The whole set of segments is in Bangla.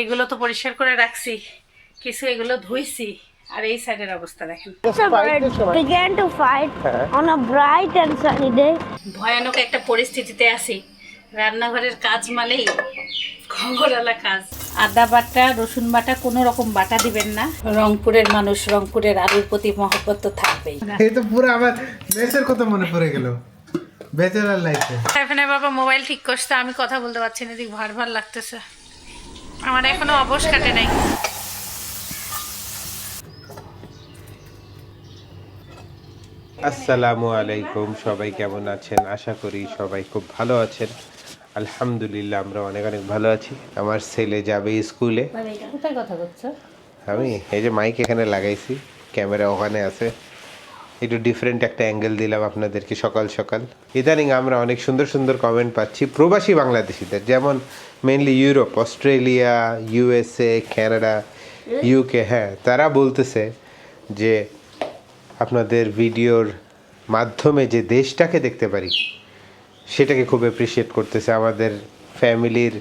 এগুলো তো পরিষ্কার করে রাখছি। কিছু এগুলো ধুইছি। আর এই সাইডের অবস্থা দেখেন। The bird began to fight on a bright and ভয়ানক একটা পরিস্থিতিতে আছি। রান্নাঘরের কাজ মানেই খবরালা কাজ। আদা বাটা রসুন বাটা কোনো রকম বাটা দিবেন না। রংপুরের মানুষ রংপুরের আলুর প্রতি মহব্বত তো থাকবেই। এই তো পুরো আবার মেসের কথা মনে পড়ে গেল। ব্যাচেলার লাইফে। বাবা মোবাইল ঠিক করছে আমি কথা বলতে পারছি না এদিক ভার ভার লাগতেছে। আমার এখনও অবশ কাটে নাই। আসসালামু আলাইকুম সবাই কেমন আছেন? আশা করি সবাই খুব ভালো আছেন। আলহামদুলিল্লাহ আমরা অনেক অনেক ভালো আছি। আমার ছেলে যাবে স্কুলে। কোথায় কথা বলছো? আমি এই যে মাইক এখানে লাগাইছি ক্যামেরা ওখানে আছে। একটু ডিফারেন্ট একটা অ্যাঙ্গেল দিলাম আপনাদেরকে সকাল সকাল। ইদানিং আমরা অনেক সুন্দর সুন্দর কমেন্ট পাচ্ছি প্রবাসী বাংলাদেশিদের যেমন mainly Europe Australia USA Canada UK হ্যাঁ তারা বলতেছে যে আপনাদের ভিডিওর মাধ্যমে যে দেশটাকে দেখতে পারি সেটাকে খুব অ্যাপ্রিসিয়েট করতেছে আমাদের ফ্যামিলির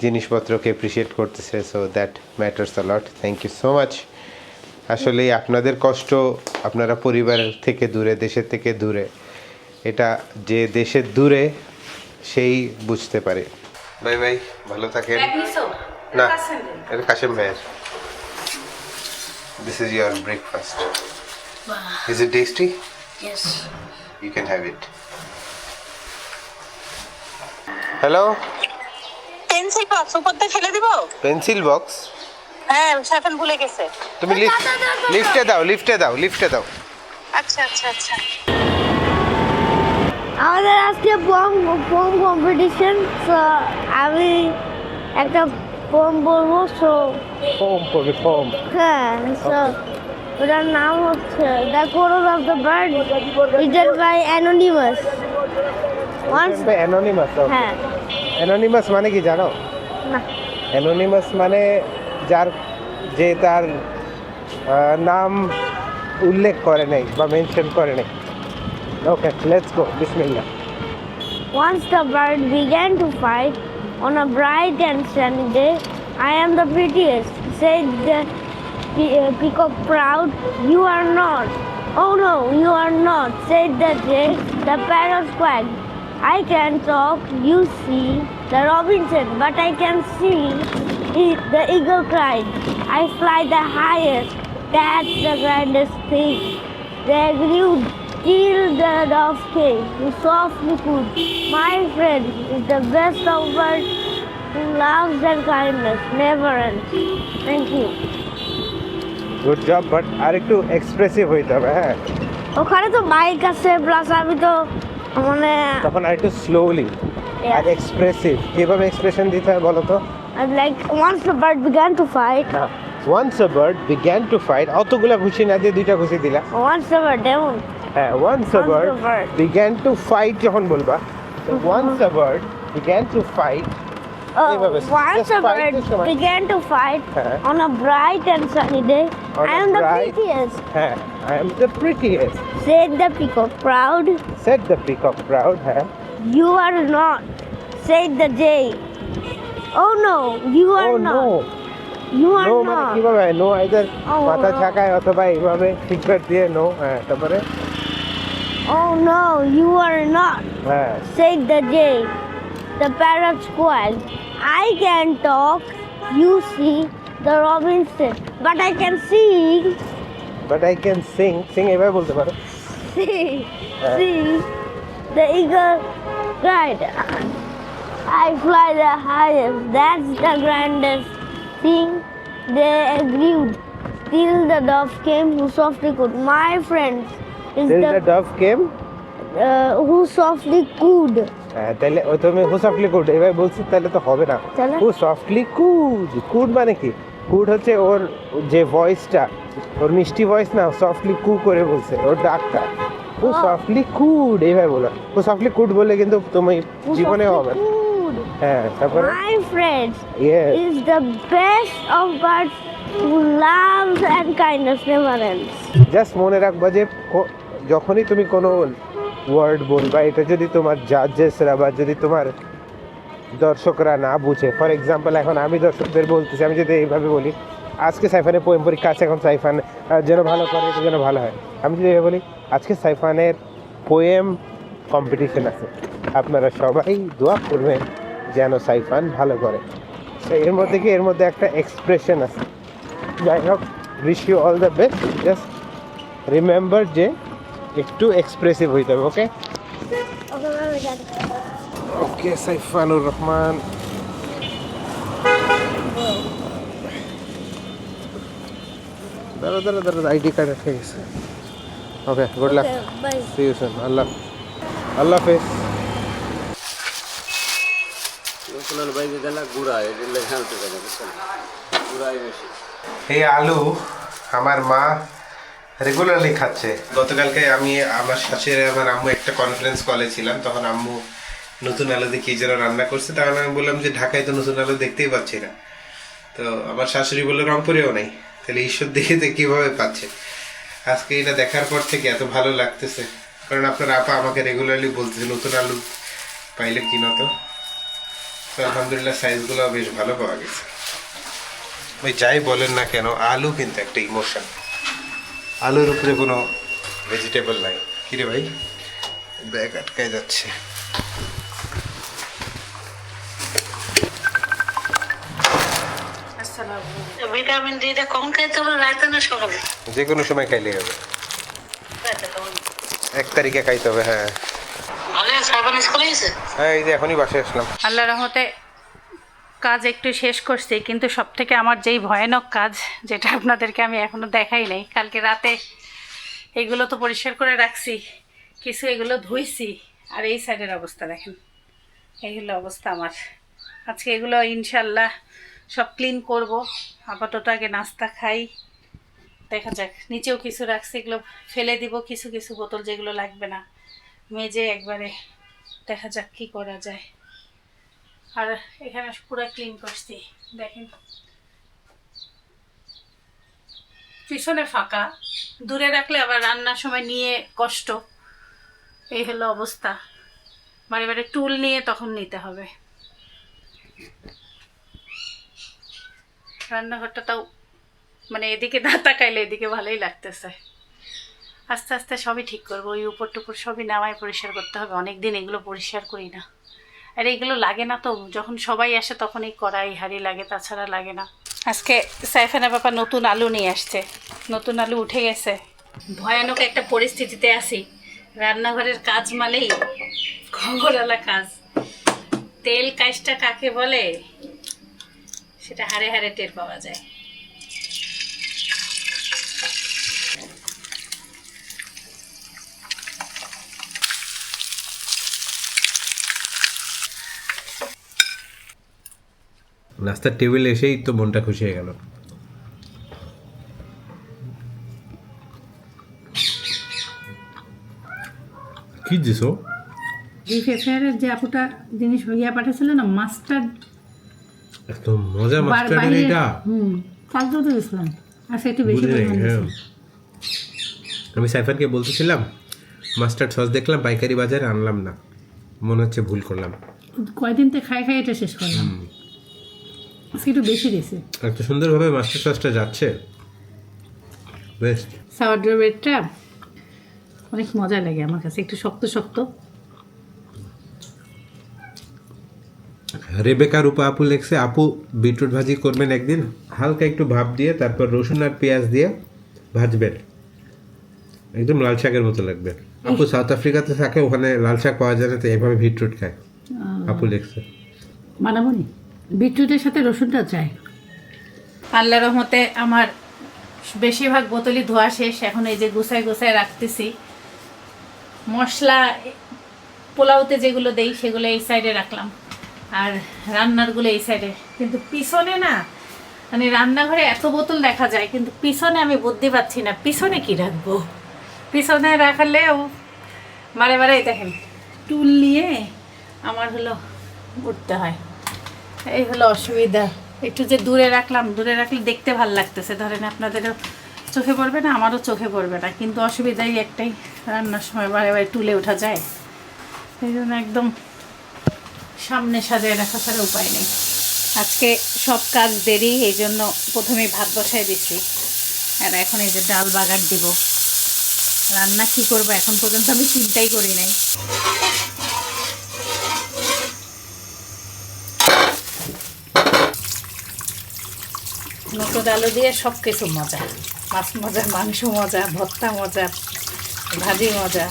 জিনিসপত্রকে অ্যাপ্রিসিয়েট করতেছে so that matters a lot thank you so much আসলে আপনাদের কষ্ট আপনারা পরিবারের থেকে দূরে দেশের থেকে দূরে। এটা যে দেশের দূরে সেই বুঝতে পারে। ভাই ভাই ভালো থাকেন। না এটা কাশেম ভাইয়ের। This is your breakfast is it tasty yes you can have it hello pencil box উপর দিয়ে ফেলে দিব? পেন্সিল বক্স হ্যাঁ সাফেন ভুলে গেছে। তুমি লিফট লিফটে দাও লিফটে দাও লিফটে দাও। আচ্ছা আচ্ছা আচ্ছা। আমাদের আজকে পোম পোম কম্পিটিশন সো আমি একটা পোম বলব সো ফোম করবে ফোম হ্যাঁ সো ওটার নাম হচ্ছে the carol of the bird written by anonymous once anonymous হ্যাঁ। অ্যানোনিমাস মানে কি জানো? না। অ্যানোনিমাস মানে যার যে তার আহ, নাম উল্লেখ করে নাই বা মেনশন করে নাই ওকে লেটস গো বিসমিল্লাহ Once the bird began to fight on a bright and sunny day, I am the prettiest, said the pe- uh, peacock proud. You are not. Oh no, you are not, said the jay. The parrot quacked. I can talk, you see, the robin said, but I can sing. He- The eagle cried, I fly the highest, that's the grandest thing. They agreed till the dove came, who softly cooed. My friend is the best of birds, who loves and kindness never ends. Thank you. Good job but আর একটু এক্সপ্রেসিভ হইতে হবে হ্যাঁ ওখানে তো বাইক আছে প্লাস আমি তো মানে তখন আর একটু স্লোলি আর Yeah. এক্সপ্রেসিভ কীভাবে এক্সপ্রেশন দিতে হয় বলো তো Like once the bird began to fight once a bird began to fight অতগুলা খুশি না দিয়ে দুইটা খুশি দিলা once the bird demon হ্যাঁ once a Once a bird bird. Began to fight যখন বলবা once a bird began to fight Oh, এইভাবে, once just a fight bird এর সময়। began to fight হ্যাঁ। on a bright and sunny day. On I a am the bright- prettiest, হ্যাঁ I am the prettiest said the peacock proud. Said the peacock proud হ্যাঁ You are not, said the jay. Oh no, you are oh no not. You are no মানে not. কিভাবে নো আইদার Oh, মাথা no. ঝাঁকায় অথবা এইভাবে ফিঙ্গার দিয়ে নো হ্যাঁ তারপরে Oh no, you are not, হ্যাঁ said the jay. The parrot squawked. I can talk, you see, the robin said, but I can sing. But I can sing sing এভাবে বলতে পারো See, Uh. see, the eagle cried. I fly the highest, that's the grandest thing. They agreed. Till the dove came who softly cooed. My friends till the the dove came uh, who softly cooed. হ্যাঁ তাহলে ও তুমি হু সফটলি কুড এভাবে বলছি তাহলে তো হবে না? হু সফটলি কুড কুড মানে কি কুড হচ্ছে ওর যে ভয়েসটা ওর মিষ্টি ভয়েস না সফটলি কু করে বলছে ওর ডাকটা Oh. সফটলি কুড এইভাবে বলো হু সফটলি কুড বললে কিন্তু তুমি জীবনে হবে. হ্যাঁ তারপরে? Friends yes is the best of birds who loves and kindness never just মনে রাখবা যে যখনই তুমি কোনো ওয়ার্ড বলবা এটা যদি তোমার জাজেসরা বা যদি তোমার দর্শকরা না বুঝে ফর এক্সাম্পল এখন আমি দর্শকদের বলতেছি আমি যদি এইভাবে বলি আজকে সাইফানের পোয়েম পরীক্ষা আছে এখন সাইফান যেন ভালো করে এটা যেন ভালো হয়। আমি যদি বলি আজকে সাইফানের পোয়েম কম্পিটিশন আছে। আপনারা সবাই দোয়া করবেন। যেন সাইফান ভালো করে। তো এর মধ্যে কি এর মধ্যে একটা এক্সপ্রেশন আছে। যাই হোক wish you all the best just remember যে একটু এক্সপ্রেসিভ হইতে হবে ওকে ওকে সাইফানুর রহমান। দাঁড়া দাঁড়া দাঁড়া আইডি কার্ড রেখে গেছে okay good luck see you soon আল্লাহ আল্লাহ হাফেজ। এই আলু আমার মা রেগুলারলি খাচ্ছে। গতকালকে আমি আমার শাশুড়ি আমার আম্মু একটা কনফারেন্স কলে ছিলাম, তখন আম্মু নতুন আলু দিয়ে কি যেন রান্না করছে তখন আমি বললাম যে ঢাকায় তো নতুন আলু দেখতেই পাচ্ছি না। তো আমার শাশুড়ি বলল, রংপুরেও নেই। তাহলে ঈশ্বর দেখে তো কীভাবে পাচ্ছে? আজকে এটা দেখার পর থেকে এত ভালো লাগতেছে। কারণ আপনার আপা আমাকে রেগুলারলি বলতেছে, নতুন আলু পাইলে কিনো তো? তো আলহামদুলিল্লাহ সাইজগুলো বেশ ভালো পাওয়া গেছে। ভাই যাই বলেন না কেন আলু কিন্তু একটা ইমোশন আলুর উপরে কোনো ভেজিটেবল নাই। কিরে ভাই? ব্যাগ আটকায় যাচ্ছে। ভিটামিন ডি টা কখন খাইতে হবে রাতে না সকালে? যে কোনো সময় খাইলেই হবে। এক তারিখে খাইতে হবে হ্যাঁ ভালো সাবান স্কুলে গেছে হ্যাঁ এই যে এখনই বাসায় আসলাম। আল্লাহ রহমতে কাজ একটু শেষ করছি কিন্তু সব থেকে আমার যেই ভয়ানক কাজ যেটা আপনাদেরকে আমি এখনও দেখাই নাই কালকে রাতে এগুলো তো পরিষ্কার করে রাখছি কিছু এগুলো ধুইছি আর এই সাইডের অবস্থা দেখেন। এই হলো অবস্থা আমার। আজকে এগুলো ইনশাল্লাহ সব ক্লিন করব আপাতত আগে নাস্তা খাই দেখা যাক নিচেও কিছু রাখছি এগুলো ফেলে দিব কিছু কিছু বোতল যেগুলো লাগবে না। মেজে একবারে দেখা যাক কি করা যায়। আর এখানে পুরো ক্লিন করছি, দেখেন। পিছনে ফাঁকা, দূরে রাখলে আবার রান্নার সময় নিয়ে কষ্ট। এই হলো অবস্থা। বারে বারে টুল নিয়ে তখন নিতে হবে। রান্নাঘরটা তাও মানে এদিকে না তাকাইলে এদিকে ভালোই লাগতেছে। আস্তে আস্তে সবই ঠিক করব, ওই উপর টুপুর সবই নামায় পরিষ্কার করতে হবে অনেক দিন এগুলো পরিষ্কার করি না। আর এগুলো লাগে না তো, যখন সবাই আসে তখন এই কড়াই হাঁড়ি লাগে, তাছাড়া লাগে না। আজকে সাইফানা বাবা নতুন আলু নিয়ে আসছে, নতুন আলু উঠে গেছে। ভয়ানক একটা পরিস্থিতিতে আছি, রান্নাঘরের কাজ মানেই খবরালা কাজ। তেল কাজটা কাকে বলে? সেটা হাড়ে হাড়ে টের পাওয়া যায়। নাস্তার টেবিলে এসেই তো মনটা খুশি হয়ে গেল। কি দিছো? এই ফেফায়ারের যে আপুটা জিনিস ইয়া পাঠিয়েছিল না মাস্টার্ড এত মজা মাস্টার্ডের এটা। হুম কালকে তো গেছিলাম আচ্ছা একটু বেশি বুঝি নাই, পরিমাণ হ্যাঁ। আমি সাইফানকে বলতেছিলাম মাস্টার্ড সস দেখলাম পাইকারি বাজারে আনলাম না। মনে হচ্ছে ভুল করলাম। কয়দিন তো খাই খাই এটা শেষ করলাম। একটু বেশি এত সুন্দরভাবে মাস্টার সসটা যাচ্ছে। বেস্ট ব্রেডটা অনেক মজা লাগে আমার কাছে একটু শক্ত শক্ত। রেবেকার উপা আপু লেখছে আপু বিটরুট ভাজি করবেন একদিন? হালকা একটু ভাপ দিয়ে তারপর রসুন আর পেঁয়াজ দিয়ে ভাজবেন। একদম লাল শাকের মতো লাগবে। আপু সাউথ আফ্রিকাতে থাকে ওখানে লাল শাক পাওয়া যায় না তো এইভাবে বিটরুট খায়। আপু লেখছে। মানামনি? বিটরুটের সাথে রসুনটা চাই। আল্লাহ রহমতে আমার বেশিরভাগ বোতলই ধোয়া শেষ, এখন এই যে গুছায় গুছায় রাখতেছি। মশলা, পোলাওতে যেগুলো দেই সেগুলো এই সাইডে রাখলাম। আর রান্নারগুলো এই সাইডে কিন্তু পিছনে না মানে রান্নাঘরে এত বোতল দেখা যায়, কিন্তু পিছনে আমি বুদ্ধি পাচ্ছি না, পিছনে কি রাখব? পিছনে রাখলেও বারে বারে দেখেন, টুল নিয়ে আমার হলো উঠতে হয়। এই হলো অসুবিধা। একটু যে দূরে রাখলাম, দূরে রাখলে দেখতে ভালো লাগতেছে। ধরেন আপনাদেরও চোখে পড়বে না, আমারও চোখে পড়বে না। কিন্তু অসুবিধাই একটাই, রান্নার সময় বারে বারে তুলে ওঠা যায়। এই জন্য একদম সামনে সাজিয়ে রাখা ছাড়া উপায় নেই। আজকে সব কাজ দেরি, এই জন্য প্রথমে ভাত বসাই দিছি। আর এখন এই যে ডাল বাগার দিব। রান্না কি করব এখন পর্যন্ত আমি চিন্তাই করি নাই। নতুন আলু দিয়ে সব কিছু মজা। মাছ মজা, মাংস মজা, ভর্তা মজা, ভাজি মজা।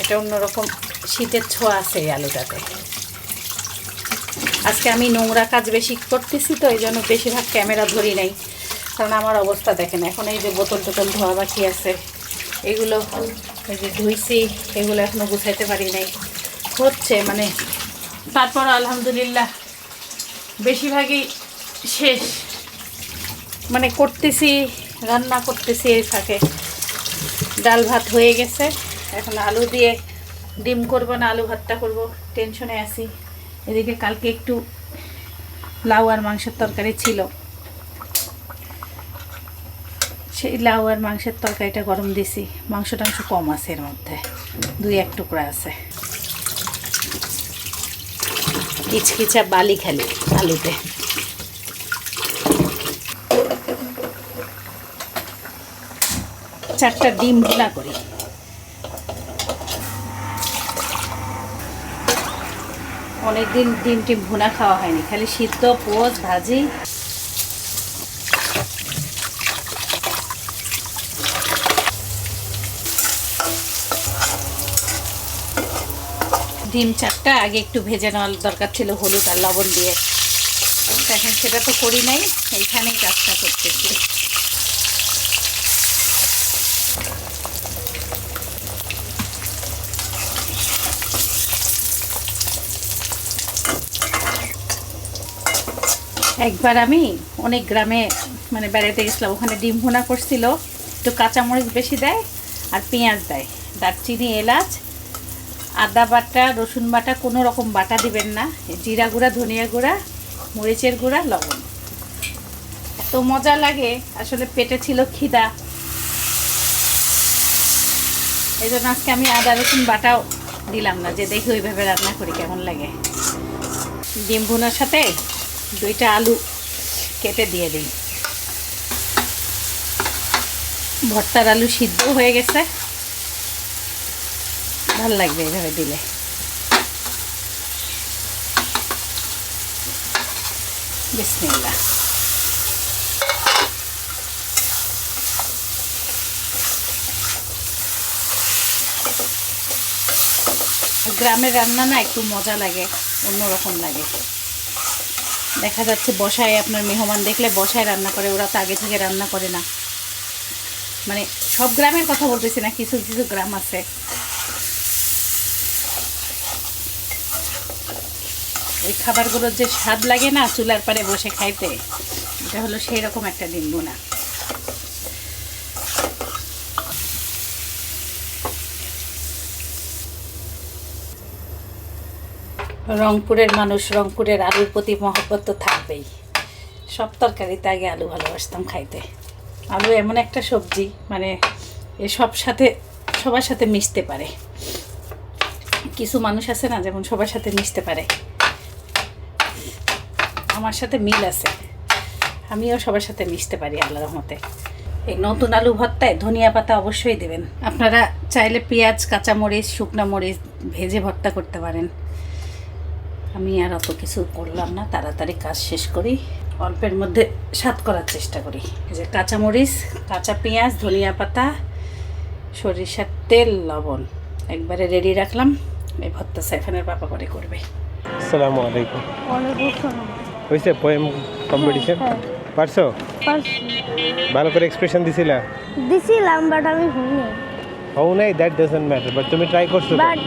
এটা অন্যরকম শীতের ছোঁয়া আছে এই আলুটাতে। আজকে আমি নোংরা কাজ বেশি করতেছি তো এই জন্য বেশিরভাগ ক্যামেরা ধরি নাই। কারণ আমার অবস্থা দেখেন, এখন এই যে বোতল টোতল ধোয়া বাকি আছে, এগুলো এই যে ধুইছি, এগুলো এখনও গুছাইতে পারি নাই। হচ্ছে মানে তারপর আলহামদুলিল্লাহ, বেশিরভাগই শেষ। মানে করতেছি, রান্না করতেছি এই ফাঁকে। ডাল ভাত হয়ে গেছে। এখন আলু দিয়ে ডিম করব না, আলু ভাতটা করব। টেনশনে আছি। এদিকে কালকে একটু লাউ আর মাংসের তরকারি ছিল। সেই লাউ আর মাংসের তরকারিটা গরম দিছি। মাংস টাংস কম আছে এর মধ্যে। দুই এক টুকরা আছে। কিচকিচা বালি খালি আলুতে। চারটা ডিম ভুনা করি। অনেকদিন ডিম টিম ভুনা খাওয়া হয়নি, খালি সিদ্ধ, পোচ, ভাজি। ডিম চারটা, আগে একটু ভেজে নেওয়ার দরকার ছিল হলুদ আর লবণ দিয়ে। এখন সেটা তো করি নাই, এইখানেই কাজটা করতেছি। একবার আমি অনেক গ্রামে মানে বেড়াতে গেছিলাম, ওখানে ডিম ভুনা করছিল, একটু কাঁচামরিচ বেশি দেয় আর পেঁয়াজ দেয়। দারচিনি, এলাচ, আদা বাটা, রসুন বাটা, কোনো রকম বাটা দিবেন না। জিরা গুঁড়া, ধনিয়া গুঁড়া, মরিচের গুঁড়া, লবণ। এত মজা লাগে, আসলে পেটে ছিল খিদা। এই জন্য আজকে আমি আদা, রসুন বাটাও দিলাম না, যে দেখি ওইভাবে রান্না করি, কেমন লাগে। ডিম ভুনার সাথে দুইটা আলু কেটে দিয়ে দিই। ভর্তার আলু সিদ্ধ হয়ে গেছে। ভালো লাগবে এইভাবে দিলে। বিসমিল্লা গ্রামের রান্না না একটু মজা লাগে, অন্যরকম লাগে। দেখা যাচ্ছে বসায়, আপনার মেহমান দেখলে বসায় রান্না করে, ওরা তো আগে থেকে রান্না করে না। মানে সব গ্রামের কথা বলতেছি না, কিছু কিছু গ্রাম আছে। ওই খাবারগুলোর যে স্বাদ লাগে না চুলার পারে বসে খাইতে, এটা হলো সেই রকম একটা দিন বোনা রংপুরের মানুষ, রংপুরের আলুর প্রতি মহব্বত তো থাকবেই। সব তরকারিতে আগে আলু ভালোবাসতাম খাইতে। আলু এমন একটা সবজি মানে এ সব সাথে, সবার সাথে মিশতে পারে। কিছু মানুষ আছে না, যেমন সবার সাথে মিশতে পারে। আমার সাথে মিল আছে। আমিও সবার সাথে মিশতে পারি আল্লাহ রহমতে। এই নতুন আলু ভর্তায় ধনিয়া পাতা অবশ্যই দেবেন। আপনারা চাইলে পেঁয়াজ, কাঁচামরিচ, শুকনা মরিচ ভেজে ভর্তা করতে পারেন। আমি আর অত কিছু করলাম না তাড়াতাড়ি কাজ শেষ করি। অল্পের মধ্যে স্বাদ করার চেষ্টা করি। এই যে কাঁচামরিচ কাঁচা পেঁয়াজ ধনিয়া পাতা সরিষার তেল লবণ একবারে রেডি রাখলাম। এই ভর্তা সাইফানের পাপা করে করবে। আসসালামু আলাইকুম। হয়েছে পোয়েম কম্পিটিশন। পারছ? পারছি। ভালো করে এক্সপ্রেশন দিছিলা? দিছিলাম বাট আমি হইনি। হও নাই দ্যাট ডাজন্ট ম্যাটার বাট তুমি ট্রাই করছ? বাট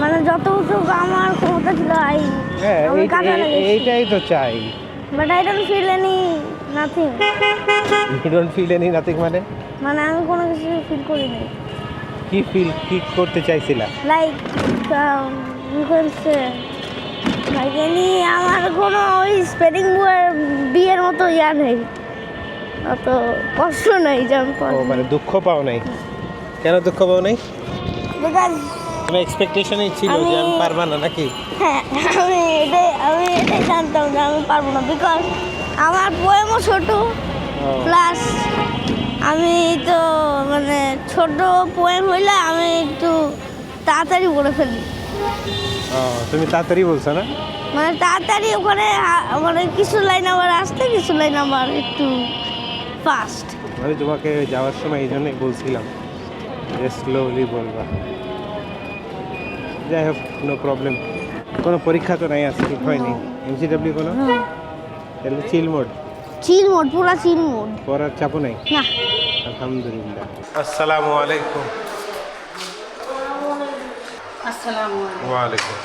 মানে যত যতটুকু আমার ক্ষমতা ছিল আই। হ্যাঁ। এইটাই তো চাই। But I don't feel any nothing you don't feel any nothing মানে? মানে আমি কোনো কিছু ফিল করি নাই। কি ফিল কি করতে চাইছিলা? Like you can say like any আমার কোনো ওই স্পেলিং বইয়ের বিয়ের মতো ইয়া নেই। অত কষ্ট নাই যেমন মানে দুঃখ পাও নাই। কেন দুঃখ পাও নাই? বিকজ এক্সপেকটেশনই ছিল যে আমি আমি- না নাকি? হ্যাঁ আমি এটাই আমি এটাই জানতাম যে আমি পারব না বিকজ আমার পোয়েমও ছোট প্লাস আমি তো মানে ছোট পোয়েম হইলে আমি একটু তাড়াতাড়ি বলে ফেলি। তুমি তাড়াতাড়ি বলছো না? মানে তাড়াতাড়ি ওখানে মানে কিছু লাইন আবার আসতে কিছু লাইন আবার একটু ফাস্ট আমি তোমাকে যাওয়ার সময় এই জন্যই বলছিলাম যে স্লোলি বলবা। যাই হোক নো প্রবলেম কোনো পরীক্ষা তো নাই আজকে হয়নি। এমসিডাব্লিউ কোনো? তাহলে চিল মোড চিল মোড পুরা চিল মোড পড়ার চাপও নাই? না। আলহামদুলিল্লাহ। আসসালামু আলাইকুম। আসসালামু আলাইকুম।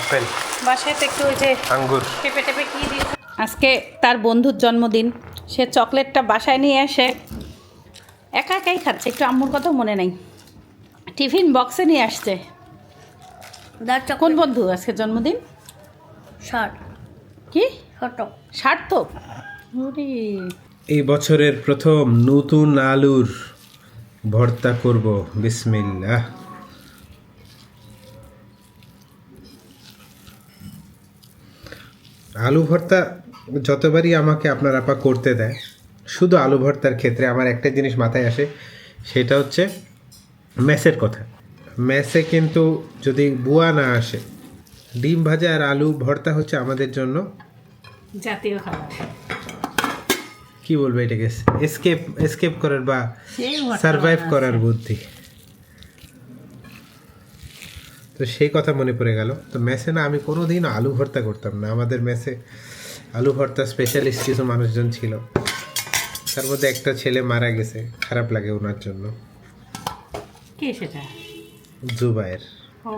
আপেল। বাসায় তো একটু ওই যে আঙ্গুর। টেপে টেপে কি দিয়েছে? আজকে তার বন্ধুর জন্মদিন। সে চকলেটটা বাসায় নিয়ে এসে একা একাই খাচ্ছে। একটু আম্মুর কথা মনে নেই। টিফিন বক্সে নিয়ে আসছে। কোন বন্ধু আজকে জন্মদিন? শর্ট কি? সার্থক এই বছরের প্রথম নতুন আলুর ভর্তা করব। বিসমিল্লাহ। আলু ভর্তা যতবারই আমাকে আপনার আপা করতে দেয় শুধু আলু ভর্তার ক্ষেত্রে আমার একটা জিনিস মাথায় আসে সেটা হচ্ছে ম্যাসের কথা। ম্যাসে কিন্তু যদি বুয়া না আসে ডিম ভাজা আর আলু ভর্তা হচ্ছে আমাদের জন্য জাতীয় খাবার। কি বলব এটাকে? এসকেপ এসকেপ করার বা সারভাইভ করার বুদ্ধি। তো সেই কথা মনে পড়ে গেল। তো মেসে না আমি কোনোদিন আলু ভর্তা করতাম না। আমাদের মেসে আলু ভর্তা স্পেশালিস্ট কিছু মানুষজন ছিল। তার মধ্যে একটা ছেলে মারা গেছে। খারাপ লাগে ওনার জন্য। কে সেটা? জুবায়ের ও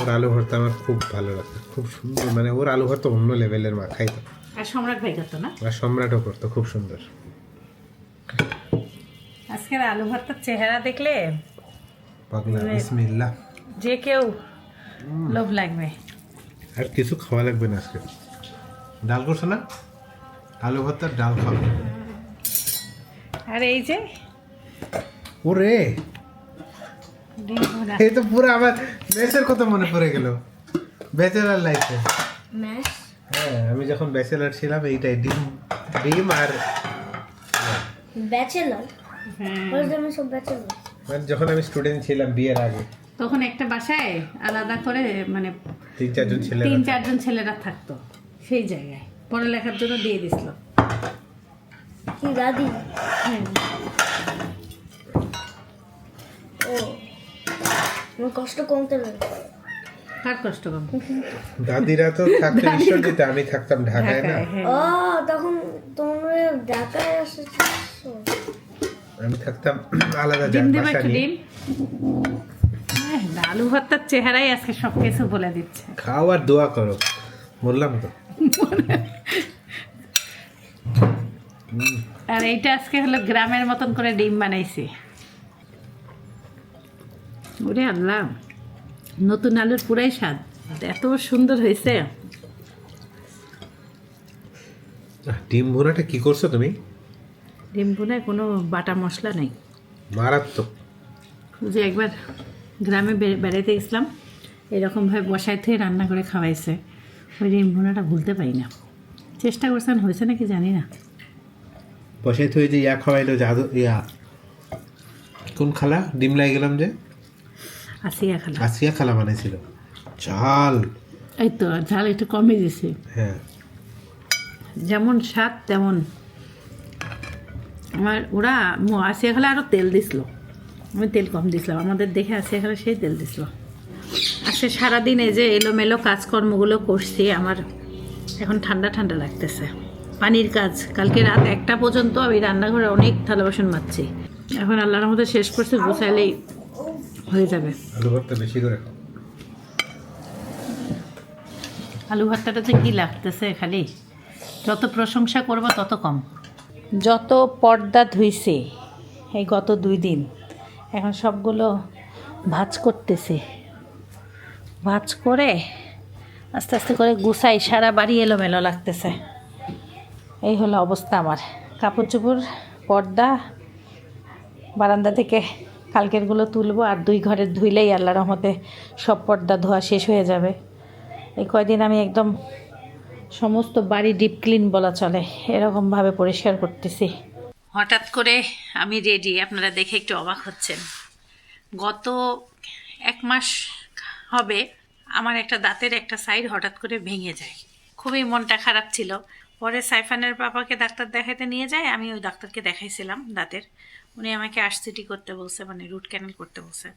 ওর আলু ভর্তা আমার খুব ভালো লাগতো খুব সুন্দর মানে ওর আলু ভর্তা অন্য লেভেলের মা খাইতো। আর সম্রাট ভাই করতো না? আর সম্রাটও করতো খুব সুন্দর। আজকের আলু ভর্তার চেহারা দেখলে পাগলা বিসমিল্লাহ। যে কেউ লোভ লাগবে। আর কিছু খাওয়া লাগবে না আজকে। ডাল করছ না? আলু ভর্তার ডাল খাও। আর এই যে ওরে। এই তো পুরো আমার মেসের কথা মনে পড়ে গেল। ব্যাচেলার লাইফে ম্যাশ হ্যাঁ আমি যখন ব্যাচেলার ছিলাম এইটাই ডিম ডিম আর ব্যাচেলার? হ্যাঁ। আমি সব ব্যাচেলার। মানে যখন আমি স্টুডেন্ট ছিলাম বিয়ের আগে। তখন একটা বাসায় আলাদা করে মানে তিন চারজন ছেলে তিন চারজন ছেলেরা থাকতো। সেই জায়গায়। পড়ালেখার জন্য দিয়ে দিছিল। কি দাদি ও। আমার কষ্ট কমতে কার কষ্ট কম দাদিরা তো থাকতো ঈশ্বর দিতে আমি থাকতাম ঢাকায় না। হ্যাঁ। ও তখন তোমরা ঢাকায় এসেছ? আমি থাকতাম আলাদা ডিম যা- দেবো বাসা একটু নিয়ে। ডিম? হ্যাঁ, আলু ভর্তার চেহারাই আজকে সব কিছু বলে দিচ্ছে। খাও আর দোয়া করো বললাম তো। আর এইটা আজকে হলো গ্রামের মতন করে ডিম বানাইছি। ওরে আল্লাহ নতুন আলুর পুরাই স্বাদ। এত সুন্দর হয়েছে। ডিম ভুনাটা কি করছ তুমি? ডিম বোনায় কোনো বাটা মশলা নেই। মারাত্মক। যে একবার গ্রামে বে- বেড়াতে গেছিলাম এরকমভাবে বসায় থেকে রান্না করে খাওয়াইছে। ওই ডিম ভুনাটা ভুলতে পারি না। চেষ্টা করছেন হয়েছে নাকি জানি না। বসাই থই যে ইয়া খাওয়াইলো জাদু ইয়া। কোন খালা? ডিম লাই গেলাম যে। আসিয়া খালা। আসিয়া খালা বানাইছিল। চাল এই তো ঝাল একটু কমে দিছে হ্যাঁ। যেমন স্বাদ তেমন। আমার ওরা ম- আসিয়া খালা আরও তেল দিছিল। আমি তেল কম দিছিলাম। আমাদের দেখে আসিয়া খালা সেই তেল দিছিল। আজকে সারাদিন এই যে এলোমেলো কাজকর্মগুলো করছি আমার এখন ঠান্ডা ঠান্ডা লাগতেছে। পানির কাজ। কালকে রাত একটা পর্যন্ত আমি রান্নাঘরে অনেক থালা বাসন মাজছি। এখন আল্লাহর মধ্যে শেষ করছে গুছাইলেই হয়ে যাবে। আলু ভর্তা বেশি করে খাও। আলু ভর্তাটা যে কী লাগতেছে খালি? যত প্রশংসা করব তত কম। যত পর্দা ধুইছে এই গত দুই দিন এখন সবগুলো ভাজ করতেছে। ভাজ করে আস্তে আস্তে করে গুছাই সারা বাড়ি এলোমেলো লাগতেছে। এই হলো অবস্থা আমার। কাপড় চোপড় পর্দা বারান্দা থেকে কালকেরগুলো তুলবো আর দুই ঘরের ধুইলেই আল্লাহ রহমতে সব পর্দা ধোয়া শেষ হয়ে যাবে। এই কয়দিন আমি একদম সমস্ত বাড়ি ডিপ ক্লিন বলা চলে, এরকমভাবে পরিষ্কার করতেছি। হঠাৎ করে আমি রেডি আপনারা দেখে একটু অবাক হচ্ছেন। গত এক মাস হবে আমার একটা দাঁতের একটা সাইড হঠাৎ করে ভেঙে যায়। খুবই মনটা খারাপ ছিল। পরে সাইফানের পাপাকে ডাক্তার দেখাতে নিয়ে যায় আমি ওই ডাক্তারকে দেখাইছিলাম দাঁতের। উনি আমাকে আরসিটি করতে বলছে মানে রুট ক্যানেল করতে বলছে।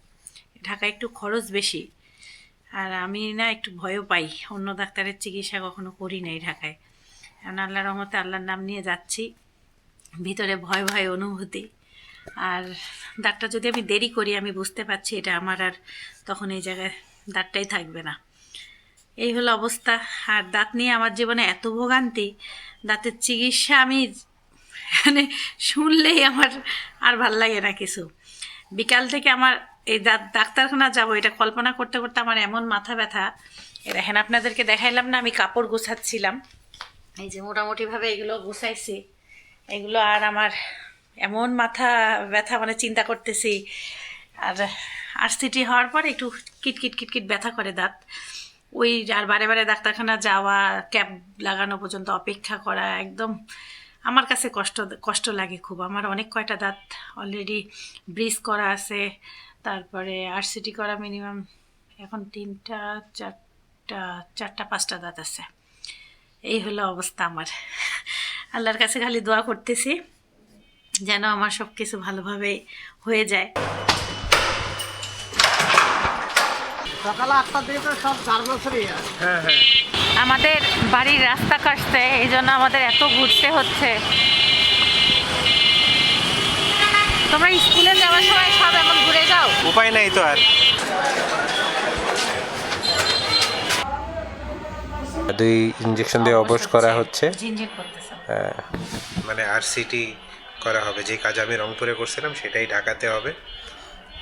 ঢাকায় একটু খরচ বেশি, আর আমি না একটু ভয়ও পাই। অন্য ডাক্তারের চিকিৎসা কখনো করি নাই ঢাকায়। এখন আল্লাহ রহমতে আল্লাহর নাম নিয়ে যাচ্ছি। ভিতরে ভয় ভয়, অনুভূতি। আর দাঁতটা যদি আমি দেরি করি, আমি বুঝতে পারছি এটা আমার আর তখন এই জায়গায় দাঁতটাই থাকবে না। এই হলো অবস্থা। আর দাঁত নিয়ে আমার জীবনে এত ভোগান্তি, দাঁতের চিকিৎসা আমি মানে শুনলেই আমার আর ভালো লাগে না কিছু। বিকাল থেকে আমার এই ডাক্তারখানা যাব, এটা কল্পনা করতে করতে আমার এমন মাথা ব্যথা। এ দেখেন, আপনাদেরকে দেখাইলাম না, আমি কাপড় গোছাচ্ছিলাম। এই যে মোটামুটিভাবে এগুলো গুছাইছি। এগুলো আর আমার এমন মাথা ব্যথা মানে চিন্তা করতেছি। আর আরসিটি হওয়ার পর একটু কিটকিট কিটকিট ব্যথা করে দাঁত। ওই আর বারে বারে ডাক্তারখানা যাওয়া ক্যাব লাগানো পর্যন্ত অপেক্ষা করা, একদম আমার কাছে কষ্ট কষ্ট লাগে খুব। আমার অনেক কয়টা দাঁত অলরেডি ব্রিজ করা আছে। তারপরে আরসিটি করা মিনিমাম এখন তিনটা, চারটা চারটা, পাঁচটা দাঁত আছে। এই হলো অবস্থা আমার। আল্লাহর কাছে খালি দোয়া করতেছি, যেন আমার সব কিছু ভালোভাবে হয়ে যায়। আমাদের বাড়ির রাস্তা কাটতে এই জন্য আমাদের এত ঘুরতে হচ্ছে। তোমরা স্কুলে যাওয়ার সময় সব এমন ঘুরে যাও? উপায় নাই তো আর। দুই ইঞ্জেকশন দিয়ে অবশ করা হচ্ছে। হ্যাঁ, মানে আর সিটি করা হবে। যে কাজ আমি রংপুরে করছিলাম সেটাই ঢাকাতে হবে।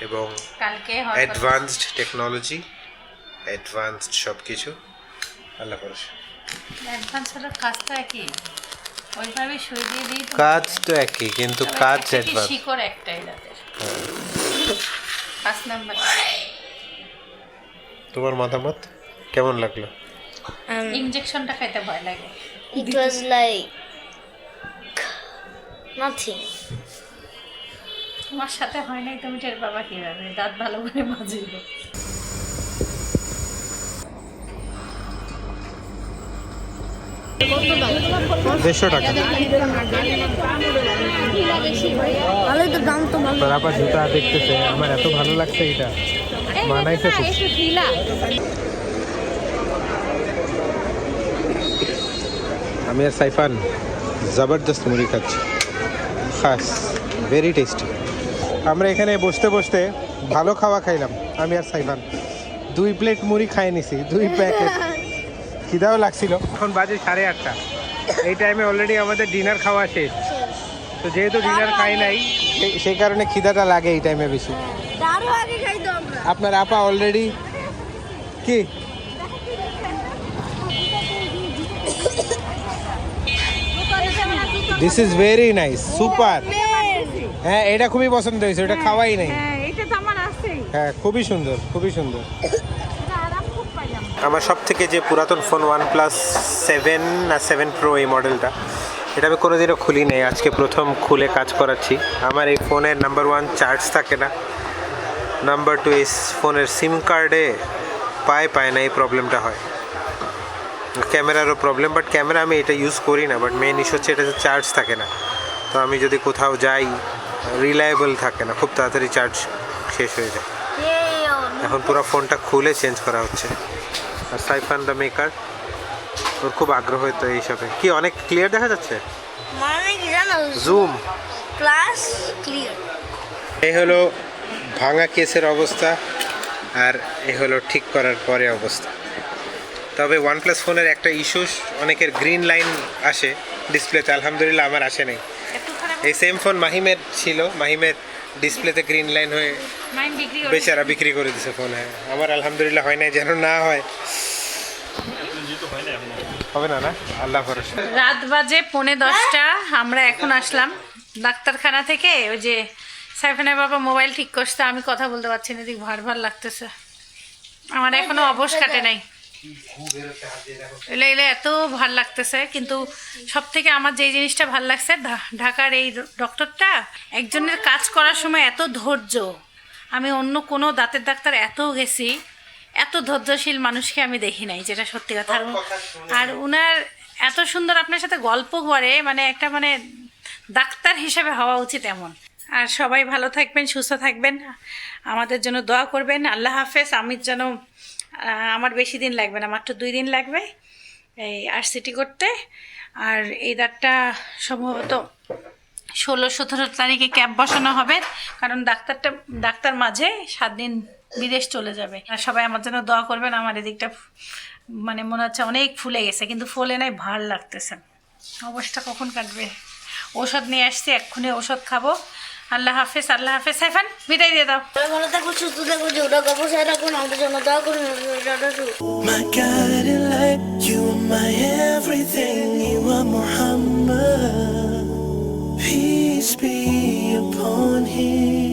এবং কালকে অ্যাডভান্সড টেকনোলজি অ্যাডভান্সড সব কিছু আল্লাহ ভরসা অ্যাডভান্স হলো কাজটা একই। ওইভাবে সই দিয়ে দিই কাজ তো একই কিন্তু কাজ অ্যাডভান্স শিকড় একটাই দাঁতের পাঁচ নাম্বার। তোমার মতামত? কেমন লাগল? Um, ইনজেকশনটা খাইতে ভয় লাগে। it was like nothing. তোমার সাথে হয় নাই তুমি টের বাবা কীভাবে? দাঁত ভালো করে মাজিব দেড়শো টাকা। জুতা দেখতেছে আমার এত ভালো লাগছে এটা। মানাইছে আমি আর সাইফান জবরদস্ত মুড়ি খাচ্ছি। খাস ভেরি টেস্টি আমরা এখানে বসতে বসতে ভালো খাওয়া খাইলাম আমি আর সাইফান দুই প্লেট মুড়ি খাই নিছি দুই প্যাকেট খিদাও লাগছিল। এখন বাজে সাড়ে আটটা। এই টাইমে অলরেডি আমাদের ডিনার খাওয়া শেষ। তো যেহেতু ডিনার খাই নাই সেই- কারণে খিদাটা লাগে এই টাইমে বেশি। আরও আগে খাইতো আমরা। আপনার আপা অলরেডি কি? This is very nice super হ্যাঁ এটা খুবই পছন্দ হয়েছে এটা খাওয়াই নাই। হ্যাঁ খুবই সুন্দর খুবই সুন্দর। আমার সব থেকে যে পুরাতন ফোন ওয়ান প্লাস সেভেন না সেভেন প্রো এই মডেলটা এটা আমি কোনোদিনও খুলি নেই আজকে প্রথম খুলে কাজ করাচ্ছি। আমার এই ফোনের নাম্বার ওয়ান চার্জ থাকে না। নাম্বার টু এই ফোনের সিম কার্ডে পায় পায় না এই প্রবলেমটা হয়। ক্যামেরারও প্রবলেম বাট ক্যামেরা আমি এটা ইউজ করি না বাট মেন ইস্যু হচ্ছে এটাতে চার্জ থাকে না। তো আমি যদি কোথাও যাই রিলায়েবল থাকে না খুব তাড়াতাড়ি চার্জ শেষ হয়ে যায়। এখন পুরো ফোনটা খুলে চেঞ্জ করা হচ্ছে। আর সাইফান দ্য মেকার ওর খুব আগ্রহ তো এইসবে। কি অনেক ক্লিয়ার দেখা যাচ্ছে? জুম ক্লাস ক্লিয়ার এই হলো ভাঙা কেসের অবস্থা আর এ হলো ঠিক করার পরে অবস্থা। তবে ওয়ানপ্লাস ফোনের একটা ইস্যুস অনেকের গ্রিন লাইন আসে ডিসপ্লেতে আলহামদুলিল্লাহ আমার আসে নাই। এই সেম ফোন মাহিমের ছিল। মাহিমের ডিসপ্লেতে গ্রিন লাইন হয়ে বেচারা বিক্রি করে দিছে ফোন হ্যাঁ। আমার আলহামদুলিল্লাহ হয় নাই যেন না হয়। হবে না না? আল্লাহ ভরসা। রাত বাজে পৌনে দশটা আমরা এখন আসলাম ডাক্তারখানা থেকে। ওই যে সাইফানের বাবা মোবাইল ঠিক করছে আমি কথা বলতে পারছি না এদিক ভার ভার লাগতেছে। আমার এখনও অবশ কাটে নাই। এলে এলে এত ভালো লাগতেছে, কিন্তু সব থেকে আমার যে জিনিসটা ভালো লাগছে ঢাকার এই ডক্টরটা একজনের কাজ করার সময় এত ধৈর্য। আমি অন্য কোনো দাঁতের ডাক্তার এত গেছি, এত ধৈর্যশীল মানুষকে আমি দেখি নাই, যেটা সত্যি কথা। আর উনার এত সুন্দর আপনার সাথে গল্প করে মানে একটা মানে ডাক্তার হিসেবে হওয়া উচিত এমন। আর সবাই ভালো থাকবেন, সুস্থ থাকবেন। আমাদের জন্য দোয়া করবেন। আল্লাহ হাফেজ আমি যেন আমার বেশি দিন লাগবে না, মাত্র দুই দিন লাগবে এই আর সিটি করতে। আর এই দাঁতটা সম্ভবত ষোলো সতেরো তারিখে ক্যাব বসানো হবে, কারণ ডাক্তারটা, ডাক্তার মাঝে সাত দিন বিদেশ চলে যাবে। আর সবাই আমার জন্য দোয়া করবেন, আমার এদিকটা মানে মনে হচ্ছে অনেক ফুলে গেছে, কিন্তু ফুলে নাই, ভার লাগতেছে। অবস্থা কখন কাটবে? ওষুধ নিয়ে আসছি, এক্ষুনি ওষুধ খাব। আল্লাহ হাফেজ আল্লাহ হাফেজ সাইফান বিদায় দিয়ে দাও ভালো থাকো সুস্থ থাকো যেটা অবশ্যই রাখুন আমাদের জন্য দোয়া করুন tata My guiding light, you are my everything, you are Muhammad. Peace be upon him.